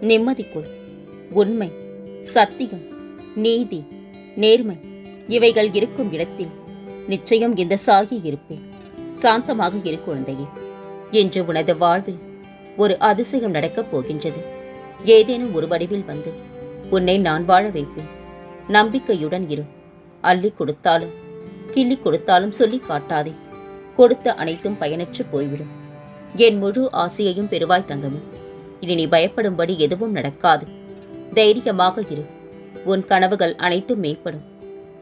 நிம்மதிக்குள் உண்மை சத்தியம் நீதி நேர்மை இவைகள் இருக்கும் இடத்தில் நிச்சயம் இந்த சாகி இருப்பேன். சாந்தமாக இரு குழந்தையே என்று உனது வாழ்வில் ஒரு அதிசயம் நடக்கப் போகின்றது. ஏதேனும் ஒரு வடிவில் வந்து உன்னை நான் வாழ வைப்பேன். நம்பிக்கையுடன் இரு. அள்ளி கொடுத்தாலும் கிள்ளி கொடுத்தாலும் சொல்லி காட்டாதே. கொடுத்த அனைத்தும் பயனற்று போய்விடும். என் முழு ஆசையையும் பெறுவாய் தங்கமே. இனி நீ பயப்படும்படி எதுவும் நடக்காது. தைரியமாக இரு. உன் கனவுகள் அனைத்தும் மேம்படும்.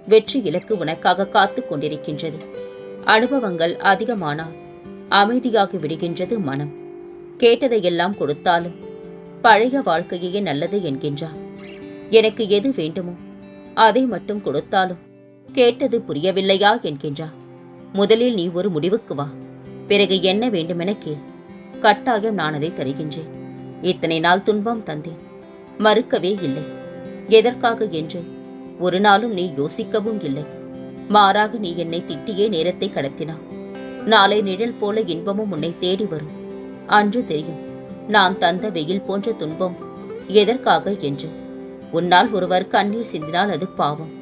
வெற்றி இலக்கு உனக்காக காத்துக் கொண்டிருக்கின்றது. அனுபவங்கள் அதிகமானால் அமைதியாகி விடுகின்றது மனம். கேட்டதையெல்லாம் கொடுத்தாலும் பழைய வாழ்க்கையே நல்லது என்கின்றார் எனக்கு எது வேண்டுமோ அதை மட்டும் கொடுத்தாலும் கேட்டது புரியவில்லையா என்கின்றார் முதலில் நீ ஒரு முடிவுக்கு வா. பிறகு என்ன வேண்டுமென கேள். கட்டாயம் நான் அதை தருகின்றேன். இத்தனை நாள் துன்பம் தந்தேன். மறுக்கவே இல்லை. எதற்காக என்று? ஒரு நாளும் நீ யோசிக்கவும் இல்லை. மாறாக நீ என்னை திட்டியே நேரத்தை கடத்தினா. நாளை நிழல் போல இன்பமும் உன்னை தேடி வரும். அன்று தெரியும் நான் தந்த வெயில் போன்ற துன்பம் எதற்காக என்று. உன்னால் ஒருவர் கண்ணீர் சிந்தினால் அது பாவம்.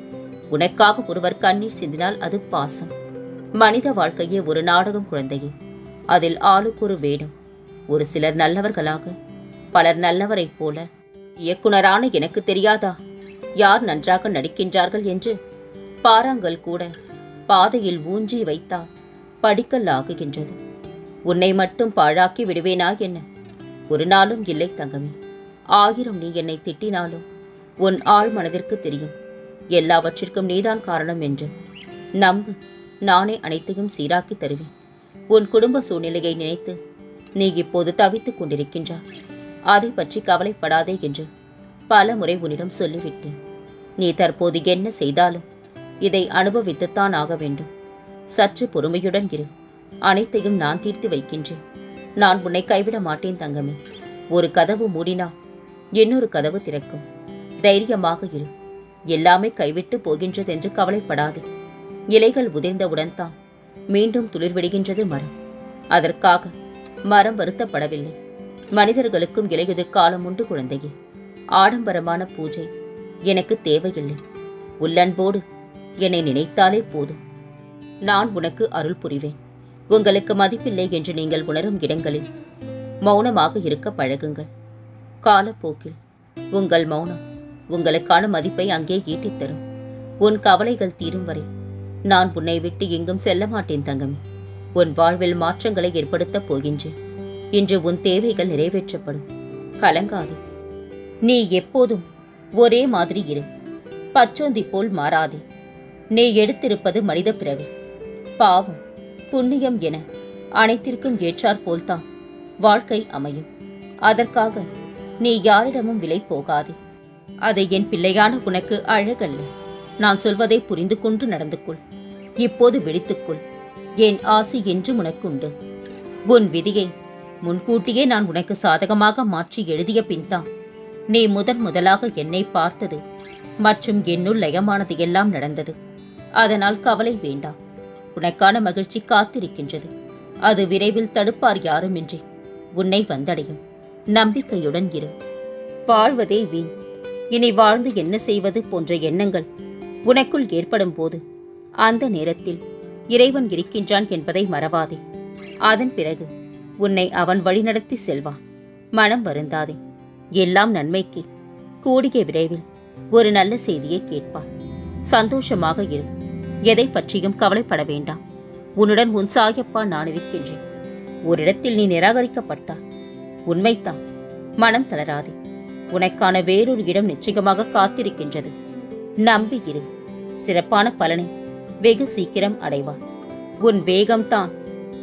உனக்காக ஒருவர் கண்ணீர் சிந்தினால் அது பாசம். மனித வாழ்க்கையே ஒரு நாடகம் குழந்தையே. அதில் ஆளுக்கு ஒரு வேடம். ஒரு சிலர் நல்லவர்களாக பலர் நல்லவரைப் போல. இயக்குனரான எனக்கு தெரியாதா? யார் நன்றாக நடிக்கின்றார்கள் என்று? பாறாங்கல் கூட பாதையில் ஊன்றி வைத்தால் படிக்கல் ஆகுகின்றது. உன்னை மட்டும் பாழாக்கி விடுவேனா என்ன? ஒரு நாளும் இல்லை தங்கமே. ஆயிரம் நீ என்னை திட்டினாலும் உன் ஆழ் மனதிற்கு தெரியும். எல்லாவற்றிற்கும் நீதான் காரணம் என்று. நம்பு நானே அனைத்தையும் சீராக்கி தருவேன். உன் குடும்ப சூழ்நிலையை நினைத்து நீ இப்போது தவித்துக் கொண்டிருக்கின்றாய். அதை பற்றி கவலைப்படாதே என்று பல முறை உன்னிடம் சொல்லிவிட்டேன். நீ தற்போது என்ன செய்தாலும் இதை அனுபவித்துத்தான் ஆக வேண்டும். சற்று பொறுமையுடன் இரு. அனைத்தையும் நான் தீர்த்து வைக்கின்றேன். நான் உன்னை கைவிட மாட்டேன் தங்கமே. ஒரு கதவு மூடினா இன்னொரு கதவு திறக்கும். தைரியமாக இரு. எல்லாமே கைவிட்டு போகின்றது என்று கவலைப்படாதே. இலைகள் உதிர்ந்தவுடன் தான் மீண்டும் துளிர்விடுகின்றது மரம். அதற்காக மரம் வருத்தப்படவில்லை. மனிதர்களுக்கும் இலையுதிர்காலம் உண்டு குழந்தையே. ஆடம்பரமான பூஜை. எனக்கு தேவையில்லை. உள்ளன்போடு என்னை நினைத்தாலே போதும். நான் உனக்கு அருள் புரிவேன். உங்களுக்கு மதிப்பில்லை என்று நீங்கள் உணரும் இடங்களில் மௌனமாக இருக்க பழகுங்கள். காலப்போக்கில் உங்கள் மௌனம் உங்களுக்கான மதிப்பை அங்கே ஈட்டித் தரும். உன் கவலைகள் தீரும் வரை நான் உன்னை விட்டு எங்கும் செல்ல மாட்டேன் தங்கமே. உன் வாழ்வில் மாற்றங்களை ஏற்படுத்தப் போகின்றேன். இன்று உன் தேவைகள் நிறைவேற்றப்படும். கலங்காதே. நீ எப்போதும் ஒரே மாதிரி இரு. பச்சோந்தி போல் மாறாதே. நீ எடுத்திருப்பது மனித பிறவி. பாவம் புண்ணியம் என அனைத்திற்கும் ஏற்றாற் போல்தான் வாழ்க்கை அமையும். அதற்காக நீ யாரிடமும் விலை போகாதே. அதை என் பிள்ளையான உனக்கு அழகல்ல. நான் சொல்வதை புரிந்து கொண்டு நடந்து கொள் இப்போது விழித்துக்கொள். என் ஆசி என்றும் உனக்குண்டு. உன் விதியை முன்கூட்டியே நான் உனக்கு சாதகமாக மாற்றி எழுதிய பின்தான். நீ முதன் முதலாக என்னை பார்த்தது மற்றும் என்னுள் லயமானது எல்லாம் நடந்தது. அதனால் கவலை வேண்டாம். உனக்கான மகிழ்ச்சி காத்திருக்கின்றது. அது விரைவில் தடுப்பார் யாருமின்றி. உன்னை வந்தடையும். நம்பிக்கையுடன் இரு. வாழ்வதே வீண். இனி வாழ்ந்து என்ன செய்வது போன்ற எண்ணங்கள் உனக்குள் ஏற்படும் போது அந்த நேரத்தில் இறைவன் இருக்கின்றான் என்பதை மறவாதே. அதன் பிறகு உன்னை அவன் வழிநடத்தி செல்வான். மனம் வருந்தாதே. எல்லாம் நன்மைக்கு. கூடிய விரைவில் ஒரு நல்ல செய்தியை கேட்பார் சந்தோஷமாக இரு. எதை பற்றியும் கவலைப்பட வேண்டாம். உன்னுடன் உன் சாயப்பா நான் இருக்கின்றேன். ஒரு இடத்தில் நீ நிராகரிக்கப்பட்டாய் உண்மைத்தான் மனம் தளராதே. உனக்கான வேறொரு இடம் நிச்சயமாக காத்திருக்கின்றது. நம்பி இரு. சிறப்பான பலனை வெகு சீக்கிரம் அடைவார் உன் வேகம்தான்.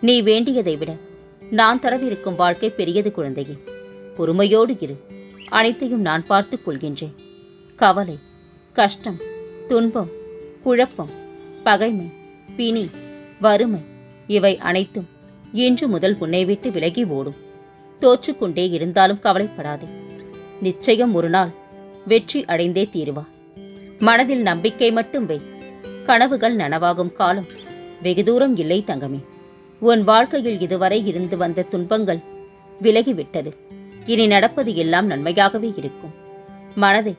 நீ வேண்டியதை விட நான் தரவிருக்கும் வாழ்க்கை பெரியது குழந்தையே. பொறுமையோடு இரு. அனைத்தையும் நான் பார்த்துக் கொள்கின்றேன். கவலை கஷ்டம் துன்பம் குழப்பம் பகைமை பிணி வறுமை இவை அனைத்தும் இன்று முதல் உன்னை விட்டு விலகி ஓடும். தோற்றுக்கொண்டே இருந்தாலும் கவலைப்படாதே. நிச்சயம் ஒரு நாள் வெற்றி அடைந்தே தீருவா. மனதில் நம்பிக்கை மட்டும் வை. கனவுகள் நனவாகும் காலம் வெகு தூரம் இல்லை தங்கமே. உன் வாழ்க்கையில் இதுவரை இருந்து வந்த துன்பங்கள் விலகிவிட்டது. இனி நடப்பது எல்லாம் நன்மையாகவே இருக்கும். மனதை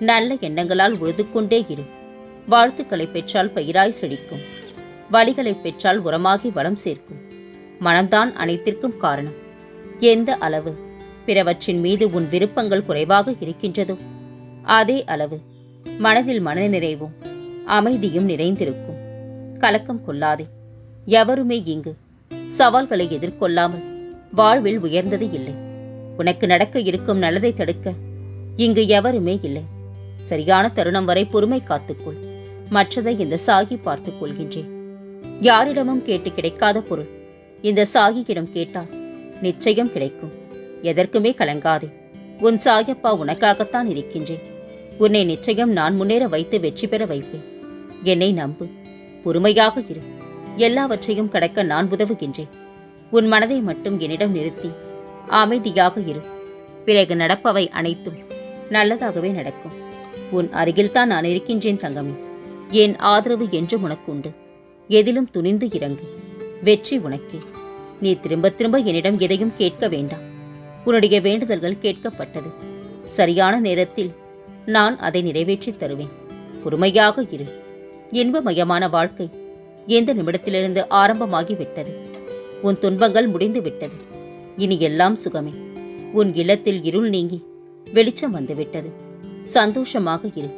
நல்ல எண்ணங்களால் உழுது கொண்டே இரு. வாழ்த்துக்களை பெற்றால் பயிராய் செழிக்கும். வழிகளை பெற்றால் உரமாகி வளம் சேர்க்கும். மனம்தான் அனைத்திற்கும் காரணம். எந்த அளவு பிறவற்றின் மீது உன் விருப்பங்கள் குறைவாக இருக்கின்றதோ அதே அளவு மனதில் மனநிறைவும் அமைதியும் நிறைந்திருக்கும். கலக்கம் கொள்ளாதே. எவருமே இங்கு சவால்களை எதிர்கொள்ளாமல் வாழ்வில் உயர்ந்தது இல்லை. உனக்கு நடக்க இருக்கும் நல்லதை தடுக்க இங்கு எவருமே இல்லை. சரியான தருணம் வரை பொறுமை காத்துக்கொள். மற்றதை இந்த சாகி பார்த்துக் கொள்கின்றேன். யாரிடமும் கேட்டு கிடைக்காத பொருள். இந்த சாகியிடம் கேட்டால் நிச்சயம் கிடைக்கும். எதற்குமே கலங்காதே. உன் சாயப்பா உனக்காகத்தான் இருக்கின்றேன். உன்னை நிச்சயம் நான் முன்னேற வைத்து வெற்றி பெற வைப்பேன். என்னை நம்பு. பொறுமையாக இரு. எல்லாவற்றையும் கடக்க நான் உதவுகின்றேன். உன் மனதை மட்டும் என்னிடம் நிறுத்தி அமைதியாக இரு. பிறகு நடப்பவை அனைத்தும் நல்லதாகவே நடக்கும். உன் அருகில்தான் நான் இருக்கின்றேன் தங்கமே. என் ஆதரவு என்றும் உனக்குண்டு. எதிலும் துணிந்து இறங்கு. வெற்றி உனக்கே. நீ திரும்ப திரும்ப என்னிடம் எதையும் கேட்க வேண்டாம். உன்னுடைய வேண்டுதல்கள் கேட்கப்பட்டது. சரியான நேரத்தில் நான் அதை நிறைவேற்றித் தருவேன். பொறுமையாக இரு. இன்பமயமான வாழ்க்கை எந்த நிமிடத்திலிருந்து ஆரம்பமாகி விட்டது உன் துன்பங்கள் முடிந்து விட்டது இனி எல்லாம் சுகமே. உன் இல்லத்தில் இருள் நீங்கி வெளிச்சம் வந்துவிட்டது. சந்தோஷமாக இரு.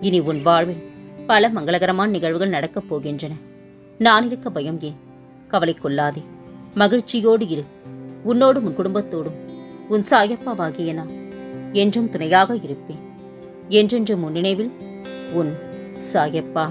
இனி உன் வாழ்வில் பல மங்களகரமான நிகழ்வுகள் நடக்கப் போகின்றன. நான் இருக்க பயம் ஏன்? கவலை கொள்ளாதே. மகிழ்ச்சியோடு இரு. உன்னோடும் உன் குடும்பத்தோடும். உன் சாயப்பாவாகிய நான் என்றும் துணையாக இருப்பேன். என்றென்றும் உன் நினைவில் உன் சாயப்பா.